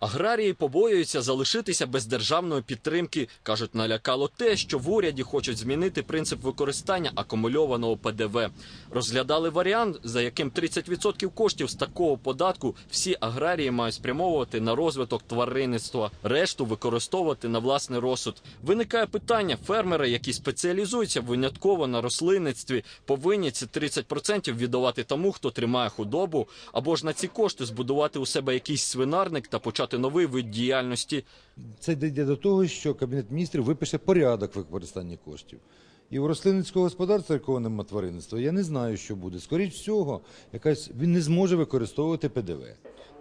Аграрії побоюються залишитися без державної підтримки. кажуть, налякало те, що в уряді хочуть змінити принцип використання акумульованого ПДВ. Розглядали варіант, за яким 30% коштів з такого податку всі аграрії мають спрямовувати на розвиток тваринництва, решту використовувати на власний розсуд. Виникає питання: фермери, які спеціалізуються винятково на рослинництві, повинні ці 30% віддавати тому, хто тримає худобу, або ж на ці кошти збудувати у себе якийсь свинарник та почати новий вид діяльності. Це йде до того, що Кабінет міністрів випише порядок використання коштів. І у рослинницького господарства, якого нема тваринництва, я не знаю, що буде. Скоріше всього, якась він не зможе використовувати ПДВ.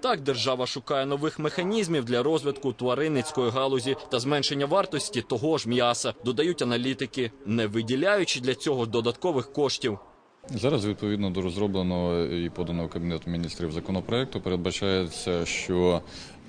Так, держава шукає нових механізмів для розвитку тваринницької галузі та зменшення вартості того ж м'яса, додають аналітики, не виділяючи для цього додаткових коштів. Зараз, відповідно до розробленого і поданого Кабінету міністрів законопроекту, передбачається, що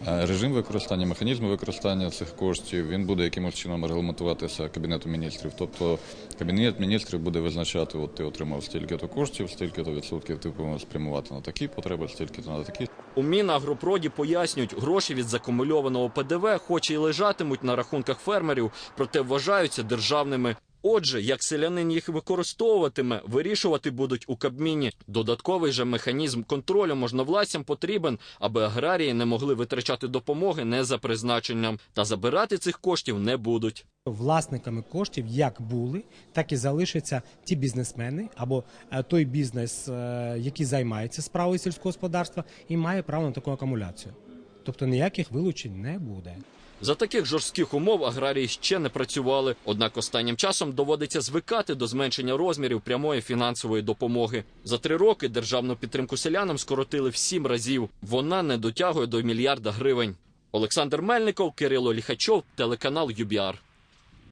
режим використання, механізм використання цих коштів він буде якимось чином регламентуватися Кабінетом міністрів. Тобто Кабінет міністрів буде визначати, от ти отримав стільки-то коштів, стільки-то відсотків ти повинен спрямувати на такі потреби, стільки-то на такі. У Мінагропроді пояснюють, гроші від закумульованого ПДВ хоч і лежатимуть на рахунках фермерів, проте вважаються державними. Отже, як селянин їх використовуватиме, вирішувати будуть у Кабміні. Додатковий же механізм контролю можновладцям потрібен, аби аграрії не могли витрачати допомоги не за призначенням, та забирати цих коштів не будуть. Власниками коштів як були, так і залишаться ті бізнесмени або е, той бізнес, е, який займається справою сільського господарства і має право на таку акумуляцію. Тобто ніяких вилучень не буде. За таких жорстких умов аграрії ще не працювали. Однак останнім часом доводиться звикати до зменшення розмірів прямої фінансової допомоги. За три роки державну підтримку селянам скоротили в сім разів. Вона не дотягує до мільярда гривень. Олександр Мельников, Кирило Ліхачов, телеканал ЮБІАР.